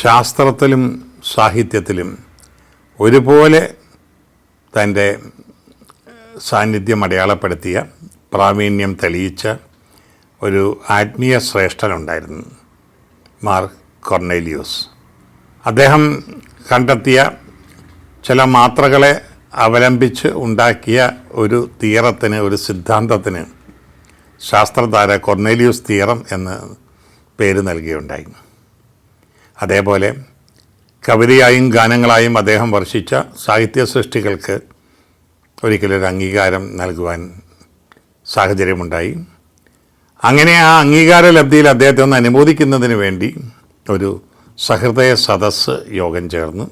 ശാസ്ത്രത്തിലും സാഹിത്യത്തിലും ഒരുപോലെ തന്റെ സാന്നിധ്യം അടയാളപ്പെടുത്തിയ പ്രാവീണ്യം തെളിയിച്ച ഒരു ആത്മീയ ശ്രേഷ്ഠനുണ്ടായിരുന്നു മാർ കൊർണേലിയോസ്. അദ്ദേഹം കണ്ടെത്തിയ ചില മാത്രകളെ അവലംബിച്ച് ഉണ്ടാക്കിയ ഒരു തീറത്തിന് ഒരു സിദ്ധാന്തത്തിന് ശാസ്ത്രധാര കൊർണേലിയോസ് തീറം എന്ന് പേര് നൽകിയുണ്ടായി. അതേപോലെ കവിതയായും ഗാനങ്ങളായും അദ്ദേഹം വർഷിച്ച സാഹിത്യ സൃഷ്ടികൾക്ക് ഒരിക്കലൊരു അംഗീകാരം നൽകുവാൻ സാഹചര്യമുണ്ടായി. അങ്ങനെ ആ അംഗീകാര ലബ്ധിയിൽ അദ്ദേഹത്തെ ഒന്ന് അനുമോദിക്കുന്നതിന് വേണ്ടി ഒരു സഹൃദയ സദസ്സ് യോഗം ചേർന്നു.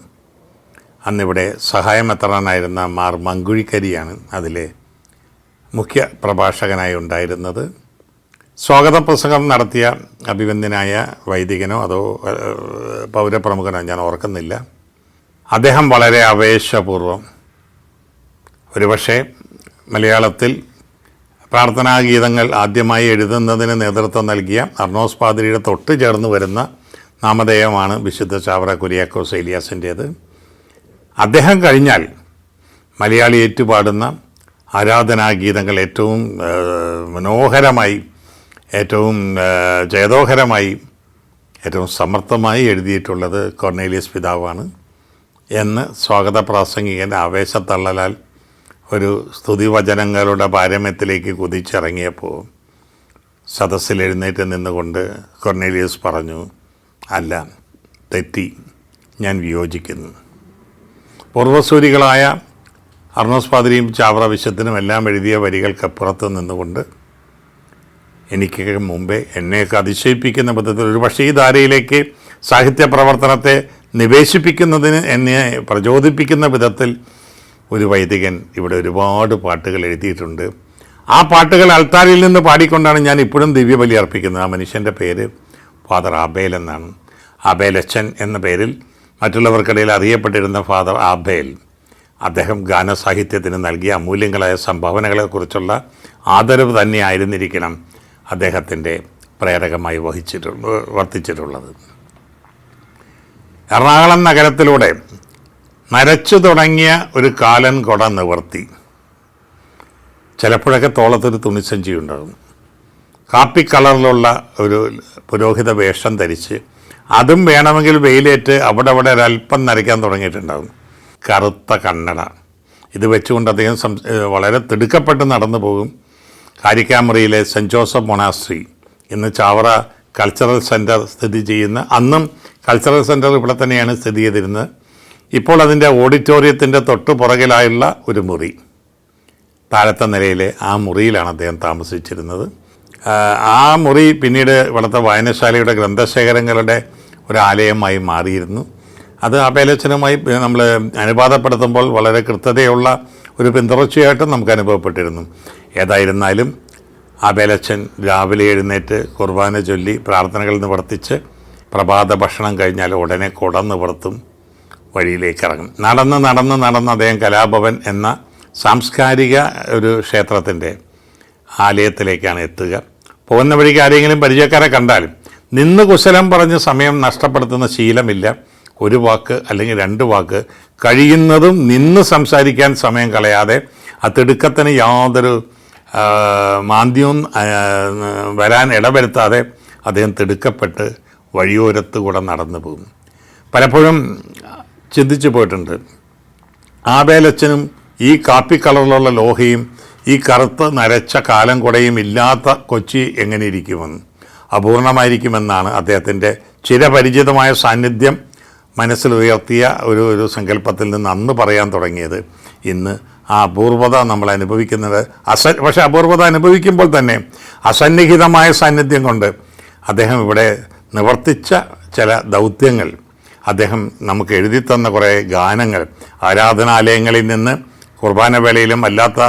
അന്നിവിടെ സഹായം സഹായമെത്രാനായിരുന്ന മാർ മങ്കുഴിക്കരിയാണ് അതിലെ മുഖ്യ പ്രഭാഷകനായി ഉണ്ടായിരുന്നത്. സ്വാഗത പ്രസംഗം നടത്തിയ അഭിവന്ദ്യനായ വൈദികനോ അതോ പൗരപ്രമുഖനോ ഞാൻ ഓർക്കുന്നില്ല. അദ്ദേഹം വളരെ ആവേശപൂർവം ഒരുപക്ഷെ മലയാളത്തിൽ പ്രാർത്ഥനാ ഗീതങ്ങൾ ആദ്യമായി എഴുതുന്നതിന് നേതൃത്വം നൽകിയ അർണോസ് പാതിരിയുടെ തൊട്ട് ചേർന്ന് വരുന്ന നാമധേയമാണ് വിശുദ്ധ ചാവറ കുര്യാക്കോസ് ഏലിയാസിന്റേത് അദ്ദേഹം കഴിഞ്ഞാൽ മലയാളി ഏറ്റുപാടുന്ന ആരാധനാഗീതങ്ങൾ ഏറ്റവും മനോഹരമായി ഏറ്റവും ജയദോഹരമായി ഏറ്റവും സമർത്ഥമായി എഴുതിയിട്ടുള്ളത് കൊർണേലിയസ് പിതാവാണ് എന്ന് സ്വാഗത പ്രാസംഗികൻ ആവേശത്തള്ളലാൽ ഒരു സ്തുതിവചനങ്ങളുടെ പാരമ്യത്തിലേക്ക് കുതിച്ചിറങ്ങിയപ്പോൾ സദസ്സിൽ എഴുന്നേറ്റ് നിന്നുകൊണ്ട് കൊർണേലിയസ് പറഞ്ഞു അല്ല തെറ്റി ഞാൻ വിയോജിക്കുന്നു. പൂർവസൂരികളായ അർണോസ് പാതിരിയും ചാവറ വിശത്തിനും എല്ലാം എഴുതിയ വരികൾക്കപ്പുറത്ത് നിന്നുകൊണ്ട് എനിക്ക് മുമ്പേ എന്നെയൊക്കെ അതിശയിപ്പിക്കുന്ന വിധത്തിൽ ഒരു പക്ഷേ ഈ ധാരയിലേക്ക് സാഹിത്യ പ്രവർത്തനത്തെ നിവേശിപ്പിക്കുന്നതിന് എന്നെ പ്രചോദിപ്പിക്കുന്ന വിധത്തിൽ ഒരു വൈദികൻ ഇവിടെ ഒരുപാട് പാട്ടുകൾ എഴുതിയിട്ടുണ്ട്. ആ പാട്ടുകൾ അൾത്താരിൽ നിന്ന് പാടിക്കൊണ്ടാണ് ഞാൻ ഇപ്പോഴും ദിവ്യബലി അർപ്പിക്കുന്നത്. ആ മനുഷ്യന്റെ പേര് ഫാദർ ആബേൽ എന്നാണ്. ആബേലച്ചൻ എന്ന പേരിൽ മറ്റുള്ളവർക്കിടയിൽ അറിയപ്പെട്ടിരുന്ന ഫാദർ ആബേൽ അദ്ദേഹം ഗാനസാഹിത്യത്തിന് നൽകിയ അമൂല്യങ്ങളായ സംഭാവനകളെക്കുറിച്ചുള്ള ആദരവ് തന്നെയായിരുന്നിരിക്കണം അദ്ദേഹത്തിന്റെ പ്രേരകമായി വഹിച്ചിട്ടുള്ള വർത്തിച്ചിട്ടുള്ളത്. എറണാകുളം നഗരത്തിലൂടെ നരച്ചു തുടങ്ങിയ ഒരു കാലൻ കൊട നിവർത്തി. ചിലപ്പോഴൊക്കെ തോളത്തൊരു തുണിസഞ്ചി ഉണ്ടാകും. കാപ്പി കളറിലുള്ള ഒരു പുരോഹിത വേഷം ധരിച്ച് അതും വേണമെങ്കിൽ വെയിലേറ്റ് അവിടെ അവിടെ ഒരല്പം നരയ്ക്കാൻ തുടങ്ങിയിട്ടുണ്ടാകും. കറുത്ത കണ്ണട. ഇത് വെച്ചുകൊണ്ട് അദ്ദേഹം വളരെ തിടുക്കപ്പെട്ട് നടന്നു പോകും. കാരിക്കാമറിയിലെ സെന്റ് ജോസഫ് മൊണാസ്ട്രി ഇന്ന് ചാവറ കൾച്ചറൽ സെന്റർ സ്ഥിതി ചെയ്യുന്ന അന്നും കൾച്ചറൽ സെന്റർ ഇവിടെ തന്നെയാണ് സ്ഥിതി ചെയ്തിരുന്നത്. ഇപ്പോൾ അതിന്റെ ഓഡിറ്റോറിയത്തിന്റെ തൊട്ട് പുറകിലായുള്ള ഒരു മുറി. താഴത്തെ നിലയിലെ ആ മുറിയിലാണ് അദ്ദേഹം താമസിച്ചിരുന്നത്. ആ, മുറി പിന്നീട് ഇവിടുത്തെ വായനശാലയുടെ ഗ്രന്ഥശേഖരങ്ങളുടെ ഒരു ആലയമായി മാറിയിരുന്നു. അത് അപേലച്ചനുമായി നമ്മൾ അനുപാതപ്പെടുത്തുമ്പോൾ വളരെ കൃത്യതയുള്ള ഒരു പിന്തുടർച്ചയായിട്ടും നമുക്ക് അനുഭവപ്പെട്ടിരുന്നു. ഏതായിരുന്നാലും അബേലച്ചൻ രാവിലെ എഴുന്നേറ്റ് കുർബാന ചൊല്ലി പ്രാർത്ഥനകൾ നിവർത്തിച്ച് പ്രഭാത ഭക്ഷണം കഴിഞ്ഞാൽ ഉടനെ കുടം നിവർത്തും വഴിയിലേക്ക് ഇറങ്ങും. നടന്ന് നടന്ന് നടന്ന് അദ്ദേഹം കലാഭവൻ എന്ന സാംസ്കാരിക ഒരു ക്ഷേത്രത്തിന്റെ ആലയത്തിലേക്കാണ് എത്തുക. പോകുന്ന വഴിക്ക് ആരെങ്കിലും പരിചയക്കാരെ കണ്ടാലും നിന്ന് കുശലം പറഞ്ഞ് സമയം നഷ്ടപ്പെടുത്തുന്ന ശീലമില്ല. ഒരു വാക്ക് അല്ലെങ്കിൽ രണ്ട് വാക്ക് കഴിയുന്നതും നിന്ന് സംസാരിക്കാൻ സമയം കളയാതെ ആ തിടുക്കത്തിന് യാതൊരു മാന്ദ്യവും വരാൻ ഇടവരുത്താതെ അദ്ദേഹം തിടുക്കപ്പെട്ട് വഴിയോരത്ത് കൂടെ നടന്നു പോകും. പലപ്പോഴും ചിന്തിച്ചു പോയിട്ടുണ്ട്. ആബേലച്ചനും ഈ കാപ്പി കളറിലുള്ള ലോഹയും ഈ കറുത്ത് നരച്ച കാലം കുടയും ഇല്ലാത്ത കൊച്ചി എങ്ങനെ ഇരിക്കുമെന്ന് അപൂർണമായിരിക്കുമെന്നാണ് അദ്ദേഹത്തിന്റെ ചിരപരിചിതമായ സാന്നിധ്യം മനസ്സിൽ ഉയർത്തിയ ഒരു ഒരു സങ്കല്പത്തിൽ നിന്ന് അന്ന് പറയാൻ തുടങ്ങിയത് ഇന്ന് ആ അപൂർവത നമ്മൾ അനുഭവിക്കുന്നത് അസ പക്ഷേ അപൂർവത അനുഭവിക്കുമ്പോൾ തന്നെ അസന്നിഹിതമായ സാന്നിധ്യം കൊണ്ട് അദ്ദേഹം ഇവിടെ നിവർത്തിച്ച ചില ദൗത്യങ്ങൾ അദ്ദേഹം നമുക്ക് എഴുതി തന്ന കുറേ ഗാനങ്ങൾ ആരാധനാലയങ്ങളിൽ നിന്ന് കുർബാന വേളയിലും അല്ലാത്ത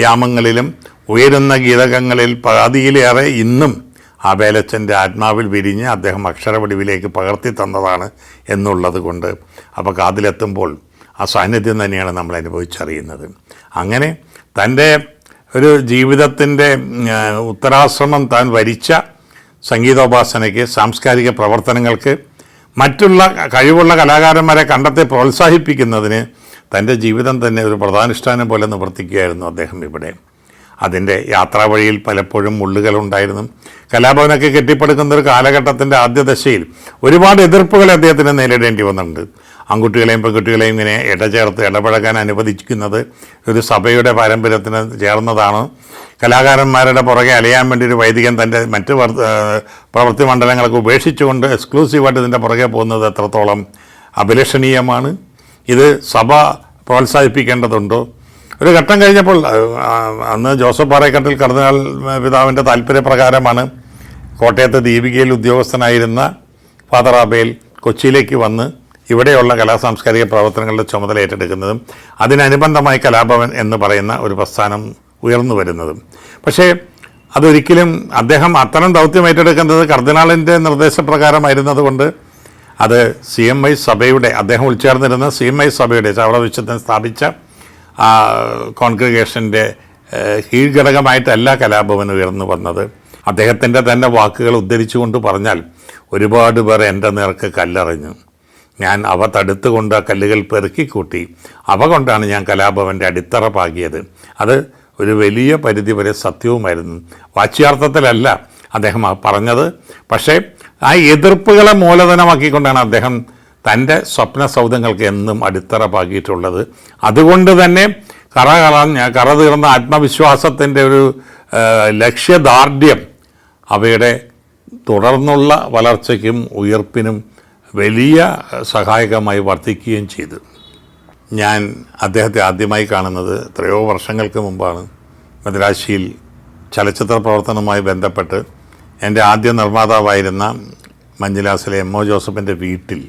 യാമങ്ങളിലും ഉയരുന്ന ഗീതകങ്ങളിൽ പാതിയിലേറെ ഇന്നും ആ വേലച്ചന്റെ ആത്മാവിൽ വിരിഞ്ഞ് അദ്ദേഹം അക്ഷരവടിവിലേക്ക് പകർത്തി തന്നതാണ് എന്നുള്ളത് കൊണ്ട് അപ്പോൾ കാതിലെത്തുമ്പോൾ ആ സാന്നിധ്യം തന്നെയാണ് നമ്മൾ അനുഭവിച്ചറിയുന്നത്. അങ്ങനെ തന്റെ ഒരു ജീവിതത്തിന്റെ ഉത്തരാശ്രമം താൻ വരിച്ച സംഗീതോപാസനയ്ക്ക് സാംസ്കാരിക പ്രവർത്തനങ്ങൾക്ക് മറ്റുള്ള കഴിവുള്ള കലാകാരന്മാരെ കണ്ടെത്തി പ്രോത്സാഹിപ്പിക്കുന്നതിന് തന്റെ ജീവിതം തന്നെ ഒരു പ്രധാനുഷ്ഠാനം പോലെ നിവർത്തിക്കുകയായിരുന്നു അദ്ദേഹം ഇവിടെ. അതിന്റെ യാത്രാവഴിയിൽ പലപ്പോഴും മുള്ളുകളുണ്ടായിരുന്നു. കലാഭവനൊക്കെ കെട്ടിപ്പടുക്കുന്ന ഒരു കാലഘട്ടത്തിന്റെ ആദ്യ ദശയിൽ ഒരുപാട് എതിർപ്പുകൾ അദ്ദേഹത്തിന് നേരിടേണ്ടി വന്നിട്ടുണ്ട്. ആൺകുട്ടികളെയും പെൺകുട്ടികളെയും ഇങ്ങനെ ഇടചേർത്ത് ഇടപഴകാൻ അനുവദിക്കുന്നത് ഒരു സഭയുടെ പാരമ്പര്യത്തിന് ചേർന്നതാണ്. കലാകാരന്മാരുടെ പുറകെ അലയാൻ വേണ്ടി ഒരു വൈദികൻ തന്റെ മറ്റ് പ്രവൃത്തി മണ്ഡലങ്ങളൊക്കെ ഉപേക്ഷിച്ചുകൊണ്ട് എക്സ്ക്ലൂസീവായിട്ട് ഇതിന്റെ പുറകെ പോകുന്നത് എത്രത്തോളം അഭിലഷണീയമാണ്. ഇത് സഭ പ്രോത്സാഹിപ്പിക്കേണ്ടതുണ്ടോ? ഒരു ഘട്ടം കഴിഞ്ഞപ്പോൾ അന്ന് ജോസഫ് പാറേക്കട്ടിൽ കർദിനാൾ പിതാവിന്റെ താല്പര്യപ്രകാരമാണ് കോട്ടയത്തെ ദീപികയിൽ ഉദ്യോഗസ്ഥനായിരുന്ന ഫാദർ ആബേൽ കൊച്ചിയിലേക്ക് വന്ന് ഇവിടെയുള്ള കലാ സാംസ്കാരിക പ്രവർത്തനങ്ങളുടെ ചുമതല ഏറ്റെടുക്കുന്നതും അതിനനുബന്ധമായി കലാഭവൻ എന്ന് പറയുന്ന ഒരു പ്രസ്ഥാനം ഉയർന്നു വരുന്നതും. പക്ഷേ അതൊരിക്കലും അദ്ദേഹം അത്തരം ദൗത്യം ഏറ്റെടുക്കുന്നത് കർദിനാളിന്റെ നിർദ്ദേശപ്രകാരമായിരുന്നതുകൊണ്ട് അത് സി എം ഐ സഭയുടെ അദ്ദേഹം ഉൾച്ചേർന്നിരുന്ന സി എം ഐ സഭയുടെ ചവളവിശ്വത്തിന് സ്ഥാപിച്ച ആ കോൺഗ്രിഗേഷന്റെ കീഴ്ഘടകമായിട്ടല്ല കലാഭവൻ ഉയർന്നു വന്നത്. അദ്ദേഹത്തിന്റെ തന്നെ വാക്കുകൾ ഉദ്ധരിച്ചുകൊണ്ട് പറഞ്ഞാൽ ഒരുപാട് പേർ എന്റെ നേർക്ക് കല്ലെറിഞ്ഞു. ഞാൻ അവ തടുത്തുകൊണ്ട് ആ കല്ലുകൾ പെറുക്കിക്കൂട്ടി അവ കൊണ്ടാണ് ഞാൻ കലാഭവന്റെ അടിത്തറ പാകിയത്. അത് ഒരു വലിയ പരിധി വരെ സത്യവുമായിരുന്നു. വാച്യാർത്ഥത്തിലല്ല അദ്ദേഹം പറഞ്ഞത്. പക്ഷേ ആ എതിർപ്പുകളെ മൂലധനമാക്കിക്കൊണ്ടാണ് അദ്ദേഹം തന്റെ സ്വപ്ന സൗധങ്ങൾക്ക് എന്നും അടിത്തറ പാകിയിട്ടുള്ളത് അതുകൊണ്ട് തന്നെ കറ കളഞ്ഞ കറ തീർന്ന ആത്മവിശ്വാസത്തിന്റെ ഒരു ലക്ഷ്യദാർഢ്യം അവയുടെ തുടർന്നുള്ള വളർച്ചയ്ക്കും ഉയർപ്പിനും വലിയ സഹായകമായി വർദ്ധിക്കുകയും ചെയ്തു. ഞാൻ അദ്ദേഹത്തെ ആദ്യമായി കാണുന്നത് എത്രയോ വർഷങ്ങൾക്ക് മുമ്പാണ്. മദ്രാശിയിൽ ചലച്ചിത്ര പ്രവർത്തനവുമായി ബന്ധപ്പെട്ട് എന്റെ ആദ്യ നിർമ്മാതാവായിരുന്ന മഞ്ജുലാസിലെ എം ഒ ജോസഫിന്റെ വീട്ടിൽ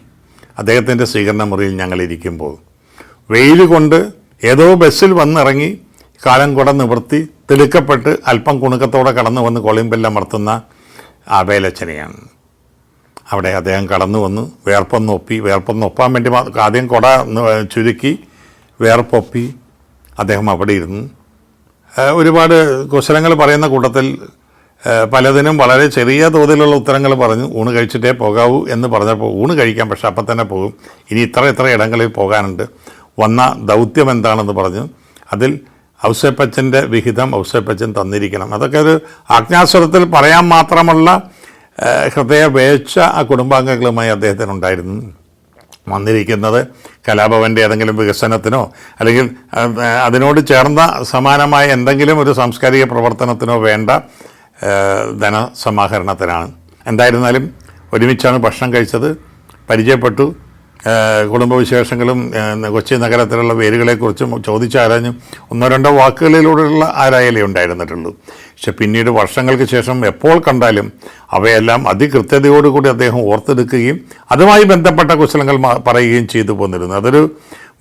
അദ്ദേഹത്തിന്റെ സ്വീകരണ മുറിയിൽ ഞങ്ങളിരിക്കുമ്പോൾ വെയിൽ കൊണ്ട് ഏതോ ബസ്സിൽ വന്നിറങ്ങി കാലം കുട നിവർത്തി തിടുക്കപ്പെട്ട് അല്പം കുണുക്കത്തോടെ കടന്നു വന്ന് കൊളിമ്പെല്ലമർത്തുന്ന ആബേലച്ചനെയാണ് അവിടെ അദ്ദേഹം കടന്നു വന്ന് വേർപ്പൊന്നൊപ്പി വേർപ്പൊന്നൊപ്പാൻ വേണ്ടി ആദ്യം കുട ചുരുക്കി വേർപ്പൊപ്പി. അദ്ദേഹം അവിടെ ഇരുന്നു. ഒരുപാട് കുശലങ്ങൾ പറയുന്ന കൂട്ടത്തിൽ പലതിനും വളരെ ചെറിയ തോതിലുള്ള ഉത്തരങ്ങൾ പറഞ്ഞു ഊണ് കഴിച്ചിട്ടേ പോകാവൂ എന്ന് പറഞ്ഞപ്പോൾ ഊണ് കഴിക്കാം പക്ഷെ അപ്പം തന്നെ പോകും. ഇനി ഇത്ര ഇത്ര ഇടങ്ങളിൽ പോകാനുണ്ട്. വന്ന ദൗത്യം എന്താണെന്ന് പറഞ്ഞു. അതിൽ ഔസേപ്പച്ചന്റെ വിഹിതം ഔസേപ്പച്ചൻ തന്നിരിക്കണം. അതൊക്കെ ഒരു ആജ്ഞാസ്വരത്തിൽ പറയാൻ മാത്രമുള്ള ഹൃദയ വേഴ്ച ആ കുടുംബാംഗങ്ങളുമായി അദ്ദേഹത്തിനുണ്ടായിരുന്നു. വന്നിരിക്കുന്നത് കലാഭവന്റെ ഏതെങ്കിലും വികസനത്തിനോ അല്ലെങ്കിൽ അതിനോട് ചേർന്ന സമാനമായ എന്തെങ്കിലും ഒരു സാംസ്കാരിക പ്രവർത്തനത്തിനോ വേണ്ട ധനസമാഹരണത്തിനാണ്. എന്തായിരുന്നാലും ഒരുമിച്ചാണ് ഭക്ഷണം കഴിച്ചത്. പരിചയപ്പെട്ടു. കുടുംബവിശേഷങ്ങളും കൊച്ചി നഗരത്തിലുള്ള വേരുകളെക്കുറിച്ചും ചോദിച്ചാരാഞ്ഞു ഒന്നോ രണ്ടോ വാക്കുകളിലൂടെയുള്ള ആരായാലേ ഉണ്ടായിരുന്നിട്ടുള്ളൂ. പക്ഷെ പിന്നീട് വർഷങ്ങൾക്ക് ശേഷം എപ്പോൾ കണ്ടാലും അവയെല്ലാം അതികൃത്യതയോടുകൂടി അദ്ദേഹം ഓർത്തെടുക്കുകയും അതുമായി ബന്ധപ്പെട്ട കുശലങ്ങൾ പറയുകയും ചെയ്തു പോന്നിരുന്നു. അതൊരു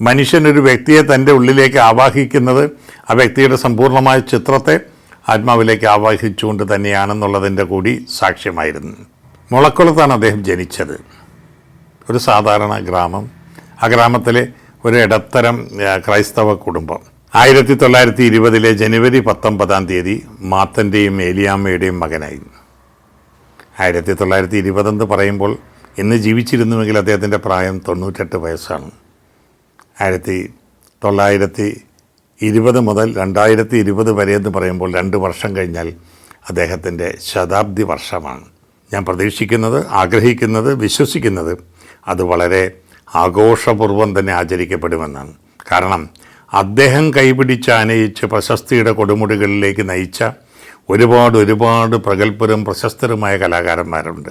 മനുഷ്യൻ ഒരു വ്യക്തിയെ തന്റെ ഉള്ളിലേക്ക് ആവാഹിക്കുന്നത് ആ വ്യക്തിയുടെ സമ്പൂർണമായ ചിത്രത്തെ ആത്മാവിലേക്ക് ആവാഹിച്ചുകൊണ്ട് തന്നെയാണെന്നുള്ളതിന്റെ കൂടി സാക്ഷ്യമായിരുന്നു. മുളക്കുളത്താണ് അദ്ദേഹം ജനിച്ചത്. ഒരു സാധാരണ ഗ്രാമം. ആ ഗ്രാമത്തിലെ ഒരു ഇടത്തരം ക്രൈസ്തവ കുടുംബം. ആയിരത്തി തൊള്ളായിരത്തി ഇരുപതിലെ ജനുവരി പത്തൊമ്പതാം തീയതി മാത്തന്റെയും ഏലിയാമ്മയുടെയും മകനായി. ആയിരത്തി തൊള്ളായിരത്തി ഇരുപതെന്ന് പറയുമ്പോൾ ഇന്ന് ജീവിച്ചിരുന്നുവെങ്കിൽ അദ്ദേഹത്തിന്റെ പ്രായം തൊണ്ണൂറ്റെട്ട് വയസ്സാണ്. ആയിരത്തി തൊള്ളായിരത്തി ഇരുപത് മുതൽ രണ്ടായിരത്തി ഇരുപത് വരെ എന്ന് പറയുമ്പോൾ രണ്ട് വർഷം കഴിഞ്ഞാൽ അദ്ദേഹത്തിന്റെ ശതാബ്ദി വർഷമാണ്. ഞാൻ പ്രതീക്ഷിക്കുന്നത് ആഗ്രഹിക്കുന്നത് വിശ്വസിക്കുന്നത് അത് വളരെ ആഘോഷപൂർവം തന്നെ ആചരിക്കപ്പെടുമെന്നാണ്. കാരണം അദ്ദേഹം കൈപിടിച്ച് ആനയിച്ച് പ്രശസ്തിയുടെ കൊടുമുടികളിലേക്ക് നയിച്ച ഒരുപാട് ഒരുപാട് പ്രഗത്ഭരും പ്രശസ്തരുമായ കലാകാരന്മാരുണ്ട്.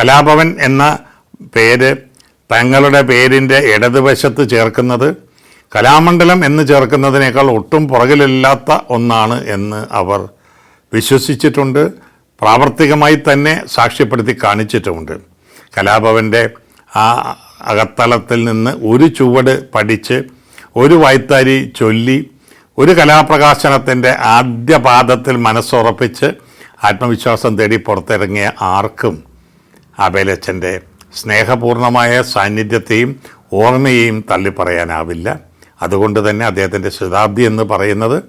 കലാഭവൻ എന്ന പേര് തങ്ങളുടെ പേരിന്റെ ഇടതുവശത്ത് ചേർക്കുന്നത് കലാമണ്ഡലം എന്ന് ചേർക്കുന്നതിനേക്കാൾ ഒട്ടും പുറകിലില്ലാത്ത ഒന്നാണ് എന്ന് അവർ വിശ്വസിച്ചിട്ടുണ്ട് പ്രാവർത്തികമായി തന്നെ സാക്ഷ്യപ്പെടുത്തി കാണിച്ചിട്ടുമുണ്ട്. കലാഭവന്റെ ആ അകത്തലത്തിൽ നിന്ന് ഒരു ചുവട് പഠിച്ച് ഒരു വായ്ത്താരി ചൊല്ലി ഒരു കലാപ്രകാശനത്തിന്റെ ആദ്യ പാദത്തിൽ മനസ്സുറപ്പിച്ച് ആത്മവിശ്വാസം തേടി പുറത്തിറങ്ങിയ ആർക്കും അബേലച്ചന്റെ സ്നേഹപൂർണമായ സാന്നിധ്യത്തെയും ഓർമ്മയെയും തള്ളിപ്പറയാനാവില്ല. അതുകൊണ്ട് തന്നെ അദ്ദേഹത്തിന്റെ ശതാബ്ദി എന്ന് പറയുന്നത്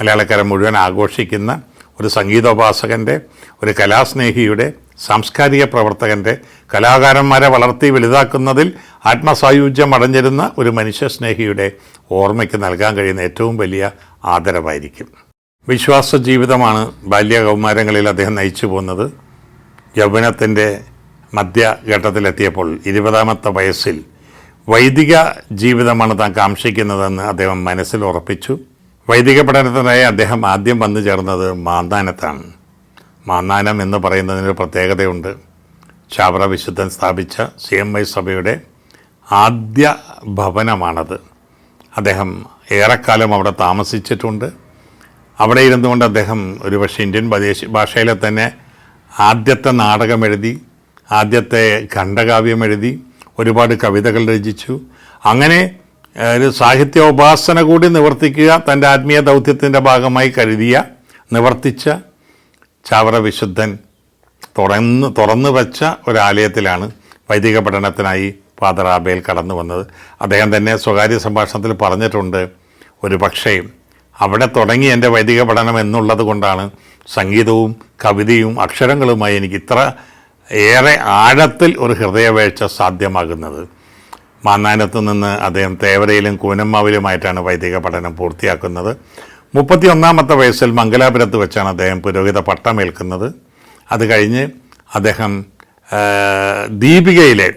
മലയാളക്കാരൻ മുഴുവൻ ആഘോഷിക്കുന്ന ഒരു സംഗീതോപാസകന്റെ ഒരു കലാസ്നേഹിയുടെ സാംസ്കാരിക പ്രവർത്തകന്റെ കലാകാരന്മാരെ വളർത്തി വലുതാക്കുന്നതിൽ ആത്മസായുജ്യം അടഞ്ഞിരുന്ന ഒരു മനുഷ്യസ്നേഹിയുടെ ഓർമ്മയ്ക്ക് നൽകാൻ കഴിയുന്ന ഏറ്റവും വലിയ ആദരവായിരിക്കും. വിശ്വാസ ജീവിതമാണ് ബാല്യകൗമാരങ്ങളിൽ അദ്ദേഹം നയിച്ചു പോകുന്നത്. യൗവനത്തിന്റെ മധ്യഘട്ടത്തിലെത്തിയപ്പോൾ ഇരുപതാമത്തെ വയസ്സിൽ വൈദിക ജീവിതമാണ് താൻ കാക്ഷിക്കുന്നതെന്ന് അദ്ദേഹം മനസ്സിൽ ഉറപ്പിച്ചു. വൈദിക പഠനത്തിനായി അദ്ദേഹം ആദ്യം വന്നു ചേർന്നത് മാന്താനത്താണ് മാന്നാനം എന്ന് പറയുന്നതിനൊരു പ്രത്യേകതയുണ്ട്. ചാവറ വിശുദ്ധൻ സ്ഥാപിച്ച സി എം ഐ സഭയുടെ ആദ്യ ഭവനമാണത്. അദ്ദേഹം ഏറെക്കാലം അവിടെ താമസിച്ചിട്ടുണ്ട്. അവിടെ ഇരുന്നുകൊണ്ട് അദ്ദേഹം ഒരുപക്ഷെ ഇന്ത്യൻ പ്രദേശ ഭാഷയിലെ തന്നെ ആദ്യത്തെ നാടകം എഴുതി ആദ്യത്തെ ഖണ്ഡകാവ്യം എഴുതി ഒരുപാട് കവിതകൾ രചിച്ചു. അങ്ങനെ ഒരു സാഹിത്യോപാസന കൂടി നിവർത്തിക്കുക തന്റെ ആത്മീയ ദൗത്യത്തിന്റെ ഭാഗമായി കരുതിയ നിവർത്തിച്ച ചാവറ വിശുദ്ധൻ തുറന്ന് തുറന്നു വച്ച ഒരാലയത്തിലാണ് വൈദിക പഠനത്തിനായി ഫാദർ ആബേൽ കടന്നു വന്നത്. അദ്ദേഹം തന്നെ സ്വകാര്യ സംഭാഷണത്തിൽ പറഞ്ഞിട്ടുണ്ട് ഒരു പക്ഷേ അവിടെ തുടങ്ങി എന്റെ വൈദിക പഠനം എന്നുള്ളത് കൊണ്ടാണ് സംഗീതവും കവിതയും അക്ഷരങ്ങളുമായി എനിക്ക് ഇത്ര ഏറെ ആഴത്തിൽ ഒരു ഹൃദയവേഴ്ച സാധ്യമാകുന്നത്. മാന്നാനത്ത് നിന്ന് അദ്ദേഹം തേവരയിലും കൂനമ്മാവിലുമായിട്ടാണ് വൈദിക പഠനം പൂർത്തിയാക്കുന്നത്. മുപ്പത്തി ഒന്നാമത്തെ വയസ്സിൽ മംഗലാപുരത്ത് വെച്ചാണ് അദ്ദേഹം പുരോഹിത പട്ടമേൽക്കുന്നത്. അത് കഴിഞ്ഞ് അദ്ദേഹം ദീപികയിലെ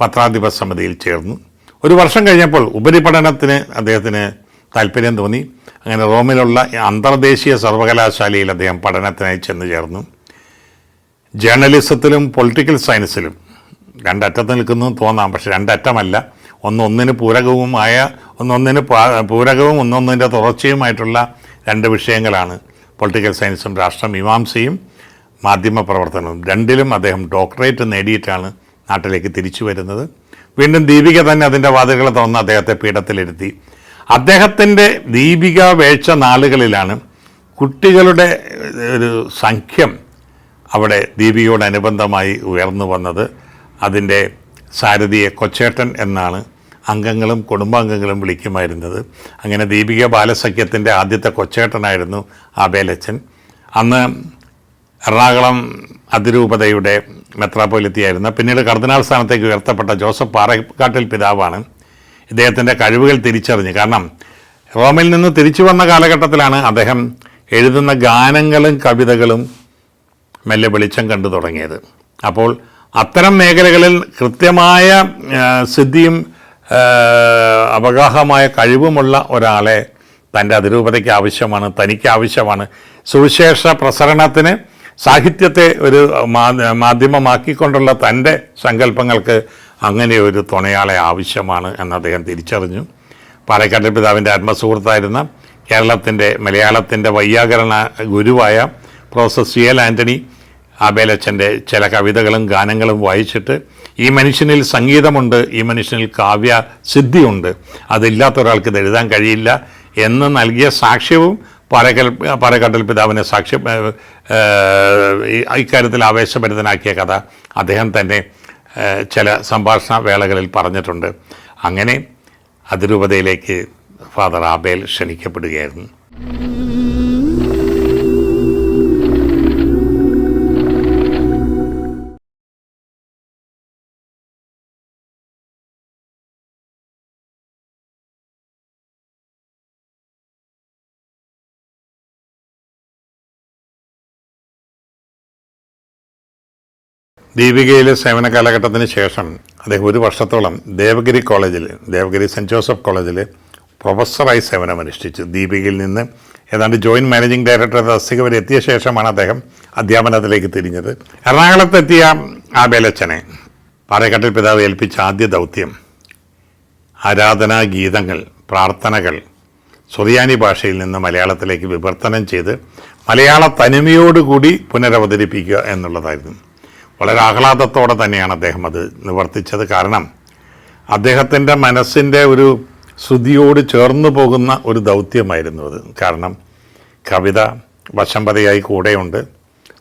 പത്രാധിപ സമിതിയിൽ ചേർന്നു. ഒരു വർഷം കഴിഞ്ഞപ്പോൾ ഉപരിപഠനത്തിന് അദ്ദേഹത്തിന് താല്പര്യം തോന്നി. അങ്ങനെ റോമിലുള്ള അന്തർദേശീയ സർവകലാശാലയിൽ അദ്ദേഹം പഠനത്തിനായി ചെന്ന് ചേർന്നു. ജേർണലിസത്തിലും പൊളിറ്റിക്കൽ സയൻസിലും രണ്ടറ്റത്ത് നിൽക്കുന്നു തോന്നാം. പക്ഷെ രണ്ടറ്റമല്ല. ഒന്നൊന്നിന് പൂരകവുമായ ഒന്നൊന്നിന് പൂരകവും ഒന്നൊന്നിന്റെ തുടർച്ചയുമായിട്ടുള്ള രണ്ട് വിഷയങ്ങളാണ് പൊളിറ്റിക്കൽ സയൻസും രാഷ്ട്രമീമാംസയും മാധ്യമ പ്രവർത്തനവും രണ്ടിലും അദ്ദേഹം ഡോക്ടറേറ്റ് നേടിയിട്ടാണ് നാട്ടിലേക്ക് തിരിച്ചു വരുന്നത്. വീണ്ടും ദീപിക തന്നെ അതിന്റെ വാതിലുകൾ തുറന്ന് അദ്ദേഹത്തെ പീഠത്തിലിരുത്തി. അദ്ദേഹത്തിന്റെ ദീപിക വേഴ്ച നാളുകളിലാണ് കുട്ടികളുടെ ഒരു സംഖ്യം അവിടെ ദീപികയോടനുബന്ധമായി ഉയർന്നു വന്നത് അതിന്റെ സാരഥിയെ കൊച്ചേട്ടൻ എന്നാണ് അംഗങ്ങളും കുടുംബാംഗങ്ങളും വിളിക്കുമായിരുന്നത്. അങ്ങനെ ദീപിക ബാലസഖ്യത്തിന്റെ ആദ്യത്തെ കൊച്ചേട്ടനായിരുന്നു ആബേലച്ചൻ. അന്ന് എറണാകുളം അതിരൂപതയുടെ മെത്രാപ്പൊലിത്തിയായിരുന്ന പിന്നീട് കർദിനാൾ സ്ഥാനത്തേക്ക് ഉയർത്തപ്പെട്ട ജോസഫ് പാറക്കാട്ടിൽ പിതാവാണ്. ഇദ്ദേഹത്തിന്റെ കഴിവുകൾ തിരിച്ചറിഞ്ഞ് കാരണം റോമിൽ നിന്ന് തിരിച്ചു വന്ന കാലഘട്ടത്തിലാണ് അദ്ദേഹം എഴുതുന്ന ഗാനങ്ങളും കവിതകളും മെല്ലെ വെളിച്ചം കണ്ടു തുടങ്ങിയത്. അപ്പോൾ അത്തരം മേഖലകളിൽ കൃത്യമായ സിദ്ധിയും അവഗാഹമായ കഴിവുമുള്ള ഒരാളെ തന്റെ അതിരൂപതയ്ക്ക് ആവശ്യമാണ് തനിക്ക് ആവശ്യമാണ്. സുവിശേഷ പ്രസരണത്തിന് സാഹിത്യത്തെ ഒരു മാധ്യമമാക്കിക്കൊണ്ടുള്ള തന്റെ സങ്കല്പങ്ങൾക്ക് അങ്ങനെ ഒരു തുണയാളെ ആവശ്യമാണ് എന്ന് അദ്ദേഹം തിരിച്ചറിഞ്ഞു. പാലക്കാട്ടെ പിതാവിന്റെ ആത്മസുഹൃത്തായിരുന്ന കേരളത്തിന്റെ മലയാളത്തിന്റെ വൈയാകരണ ഗുരുവായ പ്രൊഫസർ സി എൽ ആന്റണി അബേലച്ചന്റെ ചില കവിതകളും ഗാനങ്ങളും വായിച്ചിട്ട് ഈ മനുഷ്യനിൽ സംഗീതമുണ്ട് ഈ മനുഷ്യനിൽ കാവ്യ സിദ്ധിയുണ്ട്. അതില്ലാത്ത ഒരാൾക്ക് ഇത് എഴുതാൻ കഴിയില്ല എന്ന് നൽകിയ സാക്ഷ്യവും പാലക്കൽ പാലക്കാട്ടിൽ പിതാവിനെ സാക്ഷ്യം ഇക്കാര്യത്തിൽ ആവേശഭരിതനാക്കിയ കഥ അദ്ദേഹം തന്നെ ചില സംഭാഷണ വേളകളിൽ പറഞ്ഞിട്ടുണ്ട്. അങ്ങനെ അതിരൂപതയിലേക്ക് ഫാദർ ആബേൽ ക്ഷണിക്കപ്പെടുകയായിരുന്നു. ദീപികയിലെ സേവന കാലഘട്ടത്തിന് ശേഷം അദ്ദേഹം ഒരു വർഷത്തോളം ദേവഗിരി കോളേജിൽ ദേവഗിരി സെന്റ് ജോസഫ് കോളേജിൽ പ്രൊഫസറായി സേവനമനുഷ്ഠിച്ചു. ദീപികയിൽ നിന്ന് ഏതാണ്ട് ജോയിന്റ് മാനേജിംഗ് ഡയറക്ടർ തസ്തിക വരെ എത്തിയ ശേഷമാണ് അദ്ദേഹം അധ്യാപനത്തിലേക്ക് തിരിഞ്ഞത്. എറണാകുളത്തെത്തിയ ആബേലച്ചനെ പാറക്കാട്ടിൽ പിതാവ് ഏൽപ്പിച്ച ആദ്യ ദൗത്യം ആരാധനാ ഗീതങ്ങൾ പ്രാർത്ഥനകൾ സുറിയാനി ഭാഷയിൽ നിന്ന് മലയാളത്തിലേക്ക് വിവർത്തനം ചെയ്ത് മലയാള തനിമയോടുകൂടി പുനരവതരിപ്പിക്കുക എന്നുള്ളതായിരുന്നു. വളരെ ആഹ്ലാദത്തോടെ തന്നെയാണ് അദ്ദേഹം അത് നിവർത്തിച്ചത്. കാരണം അദ്ദേഹത്തിന്റെ മനസ്സിന്റെ ഒരു ശ്രുതിയോട് ചേർന്നു പോകുന്ന ഒരു ദൗത്യമായിരുന്നു അത്. കാരണം കവിത വശംപതയായി കൂടെയുണ്ട്